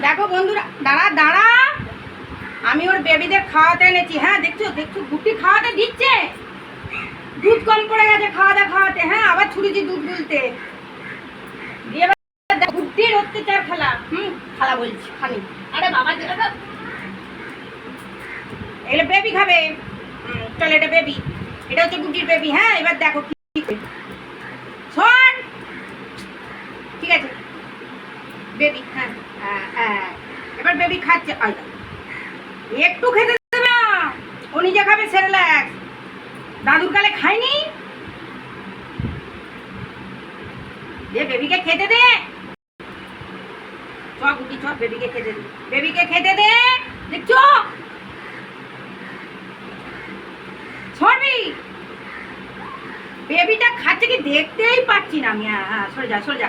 দেখো বন্ধুরা, দাঁড়া দাঁড়া। আমি ওর বেবিদের খাওয়াতে এনেছি। হ্যাঁ দেখছ দেখছ, গুটি খাওয়াতে দিচ্ছে। দুধ কম পড়ে গেছে খাওয়া খাওয়াতে খাওয়াতে। হ্যাঁ আবার ছুড়েছি দুধ গুলতে। গুটির অত্যাচার খেলা। হুম, খালা বলছি খানি আরে বাবা এগুলো বেবি খাবে। চল, এটা বেবি এটা হচ্ছে গুটির বেবি হ্যাঁ এবার দেখো কি- শোন। ঠিক আছে। বেবি হ্যাঁ। হ্যাঁ, হ্যাঁ। এবার বেবি খাচ্ছে। একটু খেতে দেবে না। ও নিজে খাবে সেরেল্যাক্স দাদুর কালে খায়নি? দে বেবিকে খেতে দে। চ বেবিকে খেতে দে। বেবিকে খেতে দে। বেবিটা খাচ্ছে কি দেখতেই পাচ্ছি না আমি। হ্যাঁ হ্যাঁ সরে যা সরে যা।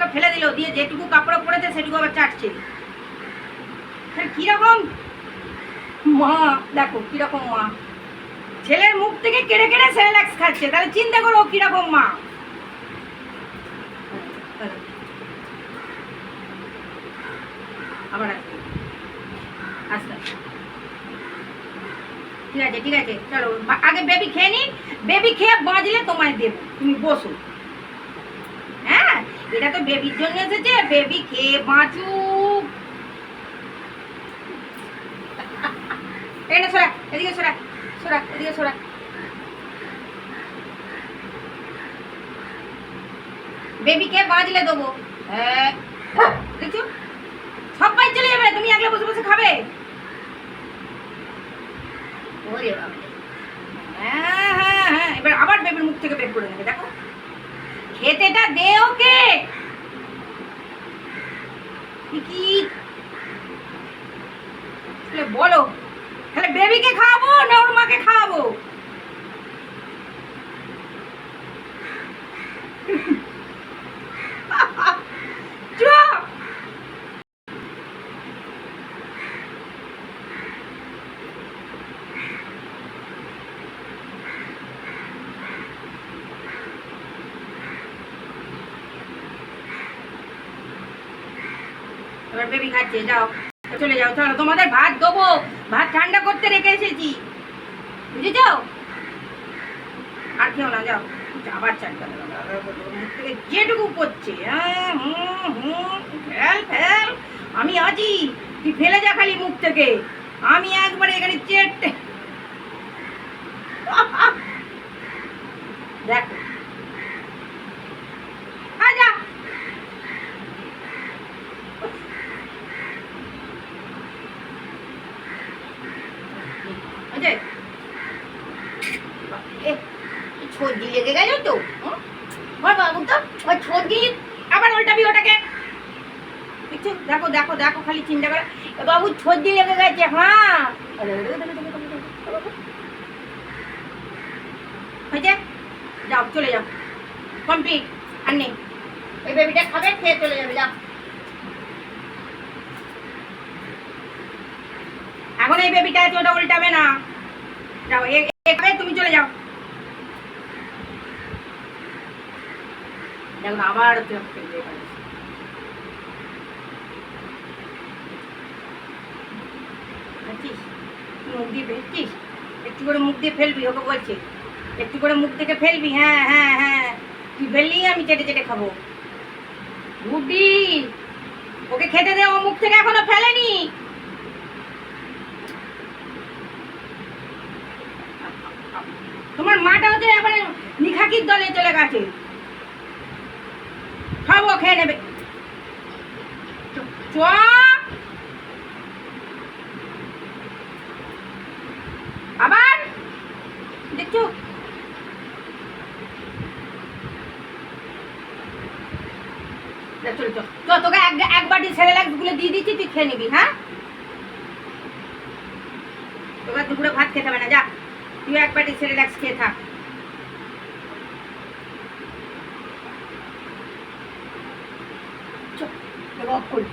ফেলে দিল, দিয়ে যেটুকু কাপড় পড়েছে সেটুকু আবার চাটছে। কীরকম? মা, দেখো কীরকম মা। ছেলের মুখ থেকে কেড়ে কেড়ে সেরেলাক্স খাচ্ছে, তাহলে চিন্তা করো কীরকম মা। আবার। আস্তে। ঠিক আছে ঠিক আছে, চলো, আগে বেবি খেয়ে নিন বেবি খেয়ে বাঁচলে তোমায় দেবো। তুমি বসো। এটা তো বেবির জন্য এসেছে বেবি খেয়ে দেবো। হ্যাঁ। সবাই চলে যাবে, তুমি একলা বসে বসে খাবে। হ্যাঁ হ্যাঁ হ্যাঁ এবার আবার বেবির মুখ থেকে বের করে নেবে খেতেটা দে ওকে। কি বলো তাহলে বেবিকে খাওয়াবো না ওর মাকে খাওয়াবো? এবার বেবি খাচ্ছে যাও। চলে যাও চলো তোমাদের ভাত দেবো। ভাত ঠান্ডা করতে রেখে এসেছি। বুঝেছ? আর খেও না যাও। আবার চারটা যেটুকু পড়ছে হ্যাঁ, হুম, হুম, ফেল ফেল। আমি আছি। তুই ফেলে যা খালি মুখ থেকে। আমি একবারে এখানে চেটে দেখো। আবার ওটাকে। দেখো দেখো দেখো, খালি চিন্তা লেগে গেছে হ্যাঁ। হয়েছে? যাও, চলে যাও। আর নেই। বেবিটা খেয়ে চলে যাবে এখন এই বেবিটা আছে ওটা উল্টাবে না। যাও, এ এ তুমি চলে যাও। দেখুন আবার মুখ দিয়ে ফেলছিস একটু করে মুখ দিয়ে ফেলবি, ওকে বলছে। একটু করে মুখ থেকে ফেলবি হ্যাঁ হ্যাঁ হ্যাঁ। তুই ফেললি, আমি চেটে চেটে খাব। গুডি ওকে খেতে দে, ও মুখ থেকে এখনও ফেলেনি। তোমার মাটা তো এবারে নিখাকির দলে চলে গেছে। সব ও খেয়ে নেবে। আবার? দেখছ? চল তোকে এক বাটি ছেলে লাগগুলো দিয়ে দিচ্ছি, তুই খেয়ে নিবি হ্যাঁ? তোকে দুপুরে ভাত খেতে হবে না, যা। তুই এক বাটি সেরেলাক্স খেয়ে থাক এবার করি।